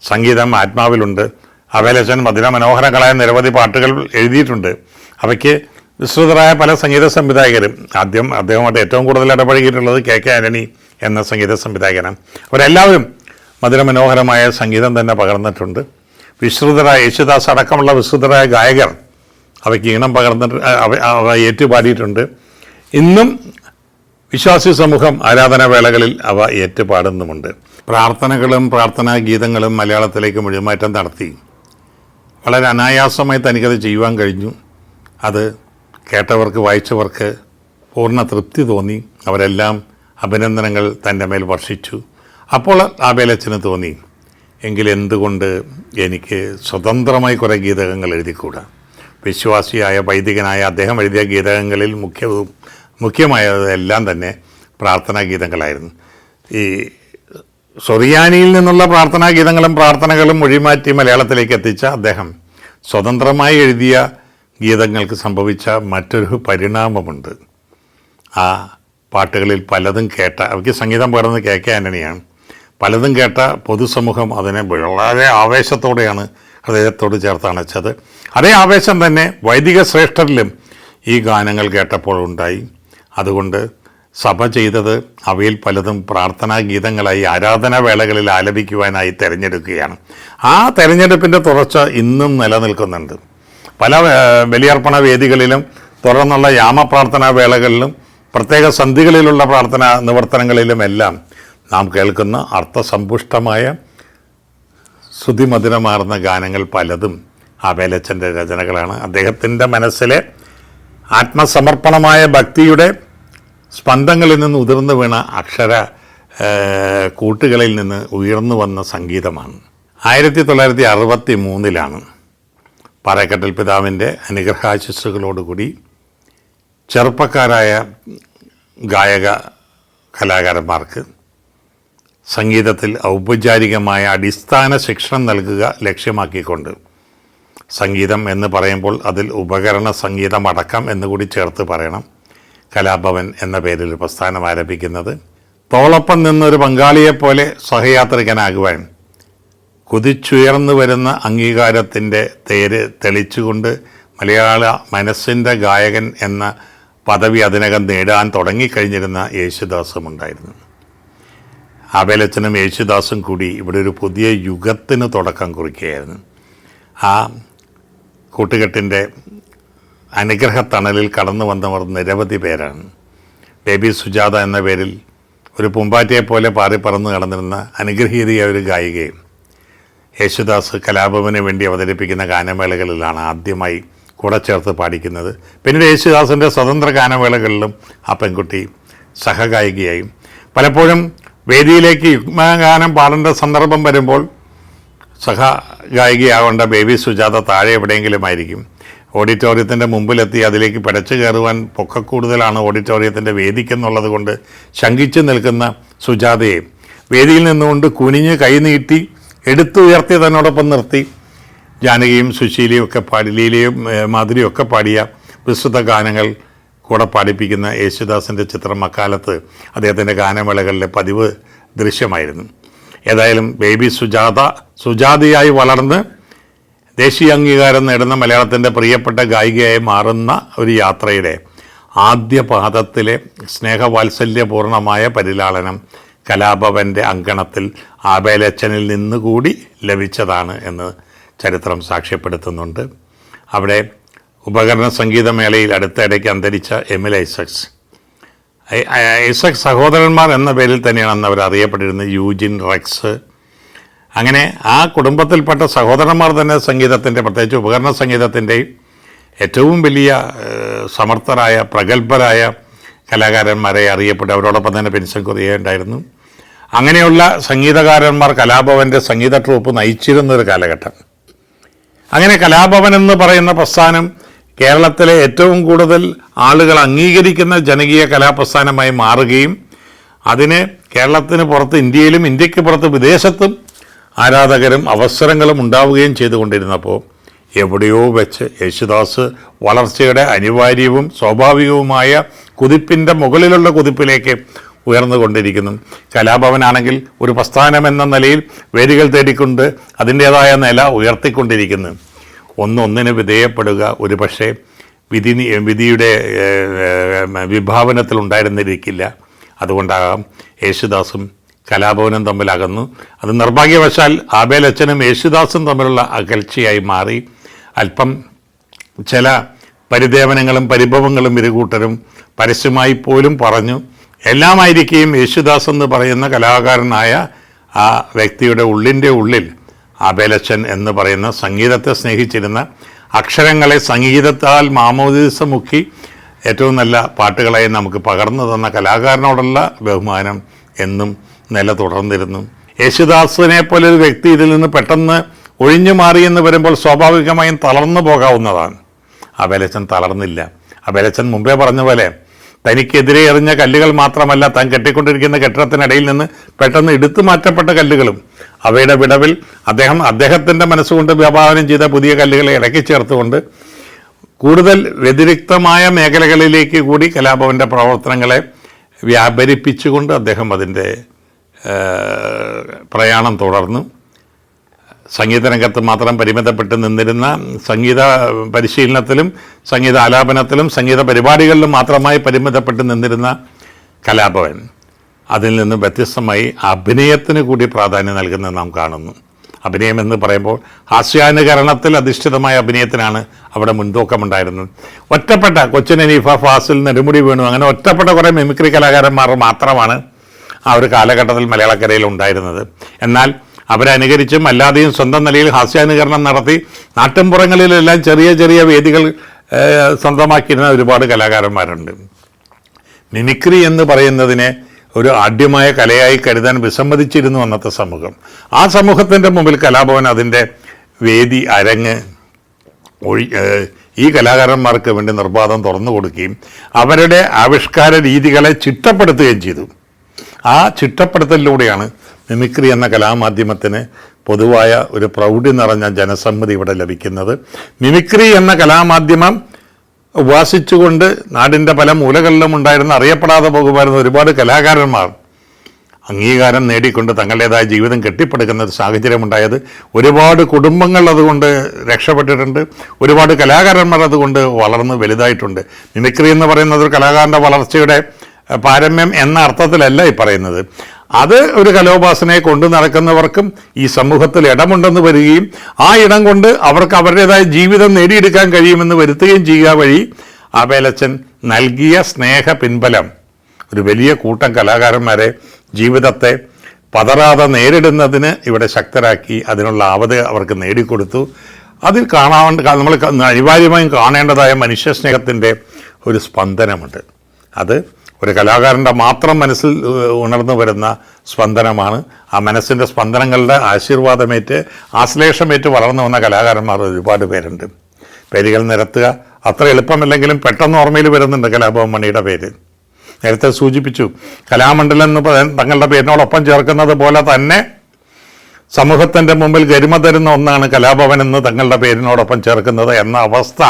സംഗീതം ആത്മാവിലുണ്ട് അവേലച്ചൻ മധുരമനോഹരങ്ങളായ നിരവധി പാട്ടുകൾ എഴുതിയിട്ടുണ്ട്. അവയ്ക്ക് വിശ്രുതരായ പല സംഗീത സംവിധായകരും ആദ്യം അദ്ദേഹമായിട്ട് ഏറ്റവും കൂടുതൽ ഇടപഴകിയിട്ടുള്ളത് കെ കെ ആന്റണി എന്ന സംഗീത സംവിധായകനാണ്. അവരെല്ലാവരും മധുരമനോഹരമായ സംഗീതം തന്നെ പകർന്നിട്ടുണ്ട്. വിശ്രുതരായ യേശുദാസ് അടക്കമുള്ള വിശ്രുതരായ ഗായകർ അവയ്ക്ക് ഈണം പകർന്നിട്ട് അവ ഏറ്റുപാടിയിട്ടുണ്ട്. ഇന്നും വിശ്വാസി സമൂഹം ആരാധനാവേളകളിൽ അവ ഏറ്റുപാടുന്നുമുണ്ട്. പ്രാർത്ഥനകളും പ്രാർത്ഥനാ ഗീതങ്ങളും മലയാളത്തിലേക്ക് മൊഴിമാറ്റം നടത്തി. വളരെ അനായാസമായി തനിക്കത് ചെയ്യുവാൻ കഴിഞ്ഞു. അത് കേട്ടവർക്ക് വായിച്ചവർക്ക് പൂർണ തൃപ്തി തോന്നി. അവരെല്ലാം അഭിനന്ദനങ്ങൾ തന്റെ മേൽ വർഷിച്ചു. അപ്പോൾ ആബേലച്ചന് തോന്നി. എങ്കിൽ എന്തുകൊണ്ട് എനിക്ക് സ്വതന്ത്രമായി കുറേ ഗീതകങ്ങൾ എഴുതിക്കൂടാ? വിശ്വാസിയായ വൈദികനായ അദ്ദേഹം എഴുതിയ ഗീതകങ്ങളിൽ മുഖ്യവും മുഖ്യമായതെല്ലാം തന്നെ പ്രാർത്ഥനാ ഗീതങ്ങളായിരുന്നു. ഈ സൊറിയാനിയിൽ നിന്നുള്ള പ്രാർത്ഥനാ ഗീതങ്ങളും പ്രാർത്ഥനകളും മൊഴിമാറ്റി മലയാളത്തിലേക്ക് എത്തിച്ച അദ്ദേഹം സ്വതന്ത്രമായി എഴുതിയ ഗീതങ്ങൾക്ക് സംഭവിച്ച മറ്റൊരു പരിണാമമുണ്ട്. ആ പാട്ടുകളിൽ പലതും കേട്ട അവയ്ക്ക് സംഗീതം പകർന്ന് കെ കെ ആന്റണിയാണ് പലതും കേട്ട പൊതുസമൂഹം അതിനെ വളരെ ആവേശത്തോടെയാണ് ഹൃദയത്തോട് ചേർത്തണച്ചത്. അതേ ആവേശം തന്നെ വൈദിക ശ്രേഷ്ഠരിലും ഈ ഗാനങ്ങൾ കേട്ടപ്പോൾ ഉണ്ടായി. അതുകൊണ്ട് സഭ ചെയ്തത് അവയിൽ പലതും പ്രാർത്ഥനാ ഗീതങ്ങളായി ആരാധനാവേളകളിൽ ആലപിക്കുവാനായി തിരഞ്ഞെടുക്കുകയാണ്. ആ തിരഞ്ഞെടുപ്പിന്റെ തുടർച്ച ഇന്നും നിലനിൽക്കുന്നുണ്ട്. പല ബലിയർപ്പണ വേദികളിലും തുടർന്നുള്ള യാമപ്രാർത്ഥനാ വേളകളിലും പ്രത്യേക സന്ധികളിലുള്ള പ്രാർത്ഥനാ നിവർത്തനങ്ങളിലുമെല്ലാം നാം കേൾക്കുന്ന അർത്ഥസമ്പുഷ്ടമായ ശ്രുതിമധുരമാർന്ന ഗാനങ്ങൾ പലതും ആബേലച്ചന്റെ രചനകളാണ്. അദ്ദേഹത്തിന്റെ മനസ്സിലെ ആത്മസമർപ്പണമായ ഭക്തിയുടെ സ്പന്ദങ്ങളിൽ നിന്ന് ഉതിർന്നു വീണ അക്ഷര കൂട്ടുകളിൽ നിന്ന് ഉയർന്നു വന്ന സംഗീതമാണ്. ആയിരത്തി തൊള്ളായിരത്തി അറുപത്തി മൂന്നിലാണ് പാറക്കട്ടൽ പിതാവിന്റെ അനുഗ്രഹാശിസ്സുകളോടുകൂടി ചെറുപ്പക്കാരായ ഗായക കലാകാരന്മാർക്ക് സംഗീതത്തിൽ ഔപചാരികമായ അടിസ്ഥാന ശിക്ഷണം നൽകുക ലക്ഷ്യമാക്കിക്കൊണ്ട്. സംഗീതം എന്ന് പറയുമ്പോൾ അതിൽ ഉപകരണ സംഗീതം അടക്കം എന്നുകൂടി ചേർത്ത് പറയണം. കലാഭവൻ എന്ന പേരിൽ പ്രസ്ഥാനം ആരംഭിക്കുന്നത്. തോളൊപ്പം നിന്നൊരു പങ്കാളിയെപ്പോലെ സഹയാത്രികനാകുവാൻ കുതിച്ചുയർന്നു വരുന്ന അംഗീകാരത്തിന്റെ തേര് തെളിച്ചുകൊണ്ട് മലയാള മനസ്സിന്റെ ഗായകൻ എന്ന പദവി അതിനകം നേടാൻ തുടങ്ങിക്കഴിഞ്ഞിരുന്ന യേശുദാസും ഉണ്ടായിരുന്നു. ആബേലച്ചനും യേശുദാസും കൂടി ഇവിടെ ഒരു പുതിയ യുഗത്തിന് തുടക്കം കുറിക്കുകയായിരുന്നു. ആ കൂട്ടുകെട്ടിന്റെ അനുഗ്രഹത്തണലിൽ കടന്നു വന്നവർ നിരവധി പേരാണ്. ബേബി സുജാത എന്ന പേരിൽ ഒരു പൂമ്പാറ്റയെ പോലെ പാറി പറന്ന് കടന്നിരുന്ന അനുഗ്രഹീതയായ ഒരു ഗായികയും യേശുദാസ് കലാഭവന് വേണ്ടി അവതരിപ്പിക്കുന്ന ഗാനമേളകളിലാണ് ആദ്യമായി കൂടെ ചേർത്ത് പാടിക്കുന്നത്. പിന്നീട് യേശുദാസിന്റെ സ്വതന്ത്ര ഗാനമേളകളിലും ആ പെൺകുട്ടി സഹഗായികയായും. പലപ്പോഴും വേദിയിലേക്ക് യുഗ്മഗാനം പാടേണ്ട സന്ദർഭം വരുമ്പോൾ സഹ ഗായികയാവേണ്ട ബേബി സുജാത താഴെ എവിടെയെങ്കിലും ആയിരിക്കും ഓഡിറ്റോറിയത്തിന്റെ മുമ്പിലെത്തി അതിലേക്ക് പിടച്ചു കയറുവാൻ പൊക്കക്കൂടുതലാണ് ഓഡിറ്റോറിയത്തിന്റെ വേദിക്കെന്നുള്ളത് കൊണ്ട് ശങ്കിച്ചു നിൽക്കുന്ന സുജാതയെ വേദിയിൽ നിന്നുകൊണ്ട് കുനിഞ്ഞ് കൈനീട്ടി എടുത്തുയർത്തി തന്നോടൊപ്പം നിർത്തി. ജാനകിയും സുശീലയും ഒക്കെ പാടി ലീലയും മാധുരിയും ഒക്കെ പാടിയ വിസ്തൃത ഗാനങ്ങൾ കൂടെ പാടിപ്പിക്കുന്ന യേശുദാസിന്റെ ചിത്രം അക്കാലത്ത് അദ്ദേഹത്തിന്റെ ഗാനമേളകളിലെ പതിവ് ദൃശ്യമായിരുന്നു. ഏതായാലും ബേബി സുജാത സുജാതയായി വളർന്ന് ദേശീയ അംഗീകാരം നേടുന്ന മലയാളത്തിന്റെ പ്രിയപ്പെട്ട ഗായികയായി മാറുന്ന ഒരു യാത്രയുടെ ആദ്യ പാദത്തിലെ സ്നേഹവാത്സല്യപൂർണമായ പരിലാളനം കലാഭവന്റെ അങ്കണത്തിൽ ആബേലച്ചനിൽ നിന്നുകൂടി ലഭിച്ചതാണ് എന്ന് ചരിത്രം സാക്ഷ്യപ്പെടുത്തുന്നുണ്ട്. അവിടെ ഉപകരണ സംഗീതമേളയിൽ അടുത്തിടയ്ക്ക് അന്തരിച്ച എം എമിൽ ഐസക്സ്. ഐസക് സഹോദരന്മാർ എന്ന പേരിൽ തന്നെയാണ് അന്ന് അവർ അറിയപ്പെട്ടിരുന്നത്. Eugene Rex. അങ്ങനെ ആ കുടുംബത്തിൽപ്പെട്ട സഹോദരന്മാർ തന്നെ സംഗീതത്തിന്റെ പ്രത്യേകിച്ച് ഉപകരണ സംഗീതത്തിന്റെയും ഏറ്റവും വലിയ സമർത്ഥരായ പ്രഗത്ഭരായ കലാകാരന്മാരെ അറിയപ്പെട്ടു അവരോടൊപ്പം തന്നെ പെൻഷൻ കുറിയുണ്ടായിരുന്നു അങ്ങനെയുള്ള സംഗീതകാരന്മാർ കലാഭവന്റെ സംഗീത ട്രൂപ്പ് നയിച്ചിരുന്ന ഒരു കാലഘട്ടം. അങ്ങനെ കലാഭവൻ എന്ന് പറയുന്ന പ്രസ്ഥാനം കേരളത്തിലെ ഏറ്റവും കൂടുതൽ ആളുകൾ അംഗീകരിക്കുന്ന ജനകീയ കലാപ്രസ്ഥാനമായി മാറുകയും അതിന് കേരളത്തിന് പുറത്ത് ഇന്ത്യയിലും ഇന്ത്യയ്ക്ക് പുറത്ത് വിദേശത്തും ആരാധകരും അവസരങ്ങളും ഉണ്ടാവുകയും ചെയ്തുകൊണ്ടിരുന്നപ്പോൾ എവിടെയോ വെച്ച് യേശുദാസ് വളർച്ചയുടെ അനിവാര്യവും സ്വാഭാവികവുമായ കുതിപ്പിന്റെ മുകളിലുള്ള കുതിപ്പിലേക്ക് ഉയർന്നുകൊണ്ടിരിക്കുന്നു. കലാഭവനാണെങ്കിൽ ഒരു പ്രസ്ഥാനം എന്ന നിലയിൽ വേദികൾ തേടിക്കൊണ്ട് അതിന്റേതായ നില ഉയർത്തിക്കൊണ്ടിരിക്കുന്നു. ഒന്നൊന്നിന് വിധേയപ്പെടുക. ഒരു പക്ഷേ വിധി വിധിയുടെ വിഭാവനത്തിൽ ഉണ്ടായിരുന്നിരിക്കില്ല. അതുകൊണ്ടാകാം യേശുദാസും കലാഭവനും തമ്മിൽ അകന്നു. അത് നിർഭാഗ്യവശാൽ ആബേലച്ചനും യേശുദാസും തമ്മിലുള്ള അകൽച്ചയായി മാറി. അല്പം ചില പരിദേവനങ്ങളും പരിഭവങ്ങളും ഇരുകൂട്ടരും പരസ്യമായി പോലും പറഞ്ഞു. എല്ലാമായിരിക്കുകയും യേശുദാസ് എന്ന് പറയുന്ന കലാകാരനായ ആ വ്യക്തിയുടെ ഉള്ളിന്റെ ഉള്ളിൽ ആബേലച്ചൻ എന്ന് പറയുന്ന സംഗീതത്തെ സ്നേഹിച്ചിരുന്ന അക്ഷരങ്ങളെ സംഗീതത്താൽ മാമോദീസ മുക്കി ഏറ്റവും നല്ല പാട്ടുകളായി നമുക്ക് പകർന്നു തന്ന കലാകാരനോടുള്ള ബഹുമാനം എന്നും നില തുടർന്നിരുന്നു. യേശുദാസിനെ പോലെ ഒരു വ്യക്തി ഇതിൽ നിന്ന് പെട്ടെന്ന് ഒഴിഞ്ഞു മാറി എന്ന് വരുമ്പോൾ സ്വാഭാവികമായും തളർന്നു പോകാവുന്നതാണ്. അബേലച്ചൻ തളർന്നില്ല. അബേലച്ചൻ മുമ്പേ പറഞ്ഞ പോലെ തനിക്കെതിരെ എറിഞ്ഞ കല്ലുകൾ മാത്രമല്ല താൻ കെട്ടിക്കൊണ്ടിരിക്കുന്ന കെട്ടിടത്തിനിടയിൽ നിന്ന് പെട്ടെന്ന് എടുത്തു മാറ്റപ്പെട്ട കല്ലുകളും അവയുടെ വിടവിൽ അദ്ദേഹം അദ്ദേഹത്തിന്റെ മനസ്സുകൊണ്ട് വ്യാപാരം ചെയ്ത പുതിയ കല്ലുകളെ ഇടയ്ക്ക് ചേർത്തുകൊണ്ട് കൂടുതൽ വ്യതിരിക്തമായ മേഖലകളിലേക്ക് കൂടി കലാഭവന്റെ പ്രവർത്തനങ്ങളെ വ്യാപരിപ്പിച്ചുകൊണ്ട് അദ്ദേഹം അതിന്റെ പ്രയാണം തുടർന്നു. സംഗീത രംഗത്ത് മാത്രം പരിമിതപ്പെട്ട് നിന്നിരുന്ന സംഗീത പരിശീലനത്തിലും സംഗീത ആലാപനത്തിലും സംഗീത പരിപാടികളിലും മാത്രമായി പരിമിതപ്പെട്ട് നിന്നിരുന്ന കലാഭവൻ. അതിൽ നിന്ന് വ്യത്യസ്തമായി അഭിനയത്തിന് കൂടി പ്രാധാന്യം നൽകുന്നത് നാം കാണുന്നു. അഭിനയം എന്ന് പറയുമ്പോൾ ഹാസ്യാനുകരണത്തിൽ അധിഷ്ഠിതമായ അഭിനയത്തിനാണ് അവിടെ മുൻതൂക്കമുണ്ടായിരുന്നത്. ഒറ്റപ്പെട്ട കൊച്ചിൻ അനീഫ ഫാസിൽ നെടുമുടി വീണു. അങ്ങനെ ഒറ്റപ്പെട്ട കുറേ മിമിക്രി കലാകാരന്മാർ മാത്രമാണ് ആ ഒരു കാലഘട്ടത്തിൽ മലയാളക്കരയിൽ ഉണ്ടായിരുന്നത്. എന്നാൽ അവരനുകരിച്ചും അല്ലാതെയും സ്വന്തം നിലയിൽ ഹാസ്യാനുകരണം നടത്തി നാട്ടിൻപുറങ്ങളിലെല്ലാം ചെറിയ ചെറിയ വേദികൾ സ്വന്തമാക്കിയിരുന്ന ഒരുപാട് കലാകാരന്മാരുണ്ട്. മിമിക്രി എന്ന് പറയുന്നതിനെ ഒരു ആഢ്യമായ കലയായി കരുതാൻ വിസമ്മതിച്ചിരുന്നു അന്നത്തെ സമൂഹം. ആ സമൂഹത്തിന്റെ മുമ്പിൽ കലാഭവൻ അതിന്റെ വേദി അരങ്ങ് ഒഴി ഈ കലാകാരന്മാർക്ക് വേണ്ടി നിർബാധം തുറന്നു കൊടുക്കുകയും അവരുടെ ആവിഷ്കാര രീതികളെ ചിട്ടപ്പെടുത്തുകയും ചെയ്തു. ആ ചിട്ടപ്പെടുത്തലിലൂടെയാണ് മിമിക്രി എന്ന കലാമാധ്യമത്തിന് പൊതുവായ ഒരു പ്രൗഢി നിറഞ്ഞ ജനസമ്മതി ഇവിടെ ലഭിക്കുന്നത്. മിമിക്രി എന്ന കലാമാധ്യമം ഉപാസിച്ചുകൊണ്ട് നാടിന്റെ പല മൂലകളിലും ഉണ്ടായിരുന്ന അറിയപ്പെടാതെ പോകുമായിരുന്ന ഒരുപാട് കലാകാരന്മാർ അംഗീകാരം നേടിക്കൊണ്ട് തങ്ങളുടേതായ ജീവിതം കെട്ടിപ്പടുക്കുന്ന ഒരു സാഹചര്യമുണ്ടായത്. ഒരുപാട് കുടുംബങ്ങൾ അതുകൊണ്ട് രക്ഷപ്പെട്ടിട്ടുണ്ട്. ഒരുപാട് കലാകാരന്മാർ അതുകൊണ്ട് വളർന്ന് വലുതായിട്ടുണ്ട്. മിമിക്രി എന്ന് പറയുന്നത് ഒരു കലാകാരന്റെ വളർച്ചയുടെ പാരമ്യം എന്ന അർത്ഥത്തിലല്ല ഈ പറയുന്നത്. അത് ഒരു കലോപാസനയെ കൊണ്ട് നടക്കുന്നവർക്കും ഈ സമൂഹത്തിൽ ഇടമുണ്ടെന്ന് വരികയും ആ ഇടം കൊണ്ട് അവർക്ക് അവരുടേതായ ജീവിതം നേടിയെടുക്കാൻ കഴിയുമെന്ന് വരുത്തുകയും ചെയ്യുക വഴി ആബേലച്ചൻ നൽകിയ സ്നേഹ പിൻബലം. ഒരു വലിയ കൂട്ടം കലാകാരന്മാരെ ജീവിതത്തെ പതറാതെ നേരിടുന്നതിന് ഇവിടെ ശക്തരാക്കി അതിനുള്ള ആവത് അവർക്ക് നേടിക്കൊടുത്തു. അതിൽ കാണാണ്ട് നമ്മൾ അനിവാര്യമായും കാണേണ്ടതായ മനുഷ്യ സ്നേഹത്തിന്റെ ഒരു സ്പന്ദനമുണ്ട്. അത് ഒരു കലാകാരന്റെ മാത്രം മനസ്സിൽ ഉണർന്നു വരുന്ന സ്പന്ദനമാണ്. ആ മനസ്സിന്റെ സ്പന്ദനങ്ങളുടെ ആശീർവാദമേറ്റ് ആശ്ലേഷമേറ്റ് വളർന്നു വന്ന കലാകാരന്മാർ ഒരുപാട് പേരുണ്ട്. പേരുകൾ നിരത്തുക. അത്ര എളുപ്പമല്ലെങ്കിലും പെട്ടെന്ന് ഓർമ്മയിൽ വരുന്നുണ്ട് കലാഭവൻ മണിയുടെ പേര്. നേരത്തെ സൂചിപ്പിച്ചു കലാമണ്ഡലം എന്ന് തങ്ങളുടെ പേരിനോടൊപ്പം ചേർക്കുന്നത് പോലെ തന്നെ സമൂഹത്തിന്റെ മുമ്പിൽ ഗരിമ തരുന്ന ഒന്നാണ് കലാഭവൻ എന്ന് തങ്ങളുടെ പേരിനോടൊപ്പം ചേർക്കുന്നത് എന്ന അവസ്ഥ.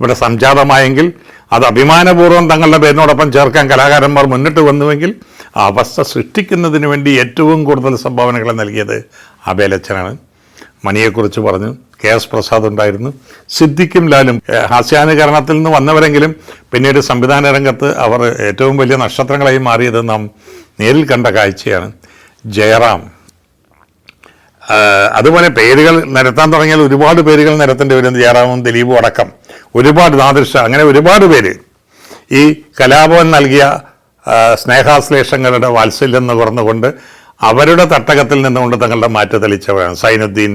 ഇവിടെ സംജാതമായെങ്കിൽ അത് അഭിമാനപൂർവം തങ്ങളുടെ പേരിനോടൊപ്പം ചേർക്കാൻ കലാകാരന്മാർ മുന്നിട്ട് വന്നുവെങ്കിൽ ആ അവസ്ഥ സൃഷ്ടിക്കുന്നതിന് വേണ്ടി ഏറ്റവും കൂടുതൽ സംഭാവനകൾ നൽകിയത് അബേലച്ചനാണ്. മണിയെക്കുറിച്ച് പറഞ്ഞു. കെ എസ് പ്രസാദ് ഉണ്ടായിരുന്നു. സിദ്ദിഖും ലാലും ഹാസ്യാനുകരണത്തിൽ നിന്ന് വന്നവരെങ്കിലും പിന്നീട് സംവിധാന രംഗത്ത് അവർ ഏറ്റവും വലിയ നക്ഷത്രങ്ങളായി മാറിയത് നാം നേരിൽ കണ്ട കാഴ്ചയാണ്. ജയറാം. അതുപോലെ പേരുകൾ നിരത്താൻ തുടങ്ങിയാൽ ഒരുപാട് പേരുകൾ നിരത്തേണ്ടി വരും ജയറാമും ദിലീപും അടക്കം. ഒരുപാട് നാദൃശ അങ്ങനെ ഒരുപാട് പേര് ഈ കലാഭവൻ നൽകിയ സ്നേഹാശ്ലേഷങ്ങളുടെ വാത്സല്യം നുകർന്നുകൊണ്ട് അവരുടെ തട്ടകത്തിൽ നിന്നുകൊണ്ട് തങ്ങളുടെ മാറ്റ തെളിച്ചവരാണ്. സൈനുദ്ദീൻ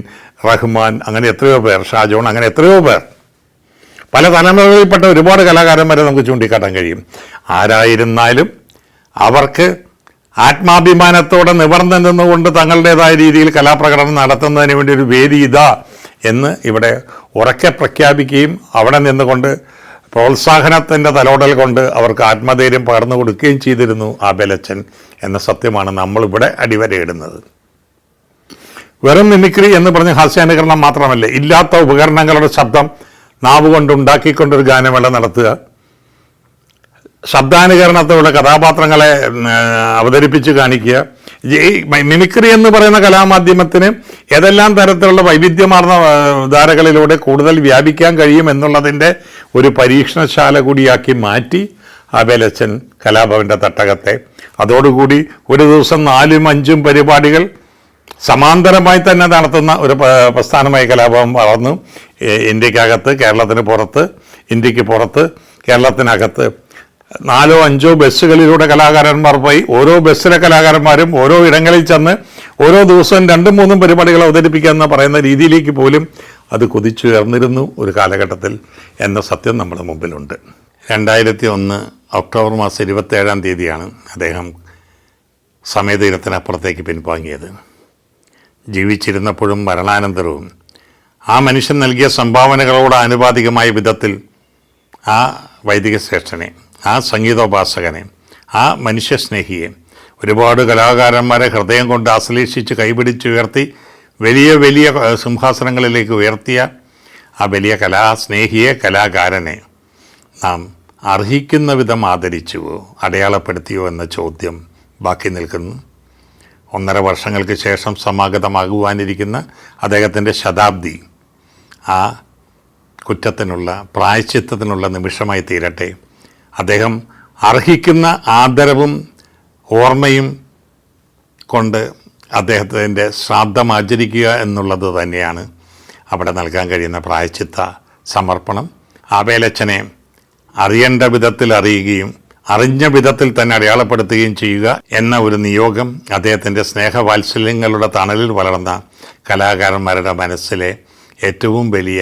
റഹ്മാൻ അങ്ങനെ എത്രയോ പേർ ഷാജോൺ അങ്ങനെ എത്രയോ പേർ. പല തലമുറകളിൽപ്പെട്ട ഒരുപാട് കലാകാരന്മാരെ നമുക്ക് ചൂണ്ടിക്കാട്ടാൻ കഴിയും. ആരായിരുന്നാലും അവർക്ക് ആത്മാഭിമാനത്തോടെ നിവർന്നു നിന്നുകൊണ്ട് തങ്ങളുടേതായ രീതിയിൽ കലാപ്രകടനം നടത്തുന്നതിന് വേണ്ടി ഒരു വേദി ഇതാ. എന്ന് ഇവിടെ ഉറക്കെ പ്രഖ്യാപിക്കുകയും അവിടെ നിന്നുകൊണ്ട് പ്രോത്സാഹനത്തിന്റെ തലോടൽ കൊണ്ട് അവർക്ക് ആത്മധൈര്യം പകർന്നു കൊടുക്കുകയും ചെയ്തിരുന്നു ആ ബലച്ചൻ എന്ന സത്യമാണ് നമ്മളിവിടെ അടിവരയിടുന്നത്. വെറും മിമിക്രി എന്ന് പറഞ്ഞ് ഹാസ്യാനുകരണം മാത്രമല്ല ഇല്ലാത്ത ഉപകരണങ്ങളുടെ ശബ്ദം നാവ് കൊണ്ട് ഉണ്ടാക്കിക്കൊണ്ടൊരു ഗാനമേള നടത്തുക. ശബ്ദാനുകരണത്തോടെ കഥാപാത്രങ്ങളെ അവതരിപ്പിച്ച് കാണിക്കുക. ഈ മിമിക്രി എന്ന് പറയുന്ന കലാമാധ്യമത്തിന് ഏതെല്ലാം തരത്തിലുള്ള വൈവിധ്യമാർന്ന ധാരകളിലൂടെ കൂടുതൽ വ്യാപിക്കാൻ കഴിയും എന്നുള്ളതിന്റെ ഒരു പരീക്ഷണശാല കൂടിയാക്കി മാറ്റി അബേലച്ചൻ കലാഭവന്റെ തട്ടകത്തെ. അതോടുകൂടി ഒരു ദിവസം നാലും അഞ്ചും പരിപാടികൾ സമാന്തരമായി തന്നെ നടത്തുന്ന ഒരു പ്രസ്ഥാനമായി കലാഭവൻ വളർന്നു. ഇന്ത്യക്കകത്ത് കേരളത്തിന് പുറത്ത് ഇന്ത്യയ്ക്ക് പുറത്ത് കേരളത്തിനകത്ത് നാലോ അഞ്ചോ ബസ്സുകളിലൂടെ കലാകാരന്മാർ പോയി. ഓരോ ബസ്സിലെ കലാകാരന്മാരും ഓരോ ഇടങ്ങളിൽ ചെന്ന് ഓരോ ദിവസവും രണ്ടും മൂന്നും പരിപാടികൾ അവതരിപ്പിക്കുക എന്ന് പറയുന്ന രീതിയിലേക്ക് പോലും അത് കൊതിച്ചുയർന്നിരുന്നു ഒരു കാലഘട്ടത്തിൽ എന്ന സത്യം നമ്മുടെ മുമ്പിലുണ്ട്. രണ്ടായിരത്തി ഒന്ന് ഒക്ടോബർ മാസം ഇരുപത്തേഴാം തീയതിയാണ് അദ്ദേഹം സമയതീരത്തിനപ്പുറത്തേക്ക് പിൻവാങ്ങിയത്. ജീവിച്ചിരുന്നപ്പോഴും മരണാനന്തരവും ആ മനുഷ്യൻ നൽകിയ സംഭാവനകളോട് ആനുപാതികമായ വിധത്തിൽ ആ വൈദിക ശ്രേഷ്ഠനെ ആ സംഗീതോപാസകനെ ആ മനുഷ്യസ്നേഹിയെ ഒരുപാട് കലാകാരന്മാരെ ഹൃദയം കൊണ്ട് ആശ്ലേഷിച്ച് കൈപിടിച്ചുയർത്തി വലിയ വലിയ സിംഹാസനങ്ങളിലേക്ക് ഉയർത്തിയ ആ വലിയ കലാസ്നേഹിയെ കലാകാരനെ നാം അർഹിക്കുന്ന വിധം ആദരിച്ചുവോ അടയാളപ്പെടുത്തിയോ എന്ന ചോദ്യം ബാക്കി നിൽക്കുന്നു. ഒന്നര വർഷങ്ങൾക്ക് ശേഷം സമാഗതമാകുവാനിരിക്കുന്ന അദ്ദേഹത്തിന്റെ ശതാബ്ദി ആ കുറ്റത്തിനുള്ള പ്രായശ്ചിത്തത്തിനുള്ള നിമിഷമായി തീരട്ടെ. അദ്ദേഹം അർഹിക്കുന്ന ആദരവും ഓർമ്മയും കൊണ്ട് അദ്ദേഹത്തിന്റെ ശ്രാദ്ധം ആചരിക്കുക എന്നുള്ളത് തന്നെയാണ് അവിടെ നൽകാൻ കഴിയുന്ന പ്രായച്ചിത്ത സമർപ്പണം. ആബേലച്ചനെ അറിയേണ്ട വിധത്തിൽ അറിയുകയും അറിഞ്ഞ വിധത്തിൽ തന്നെ അടയാളപ്പെടുത്തുകയും ചെയ്യുക എന്ന ഒരു നിയോഗം അദ്ദേഹത്തിന്റെ സ്നേഹവാത്സല്യങ്ങളുടെ തണലിൽ വളർന്ന കലാകാരന്മാരുടെ മനസ്സിലെ ഏറ്റവും വലിയ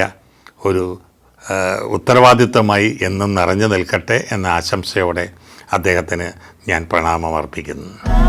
ഒരു ഉത്തരവാദിത്തമായി എന്നും നിറഞ്ഞു നിൽക്കട്ടെ എന്ന ആശംസയോടെ അദ്ദേഹത്തിന് ഞാൻ പ്രണാമം അർപ്പിക്കുന്നു.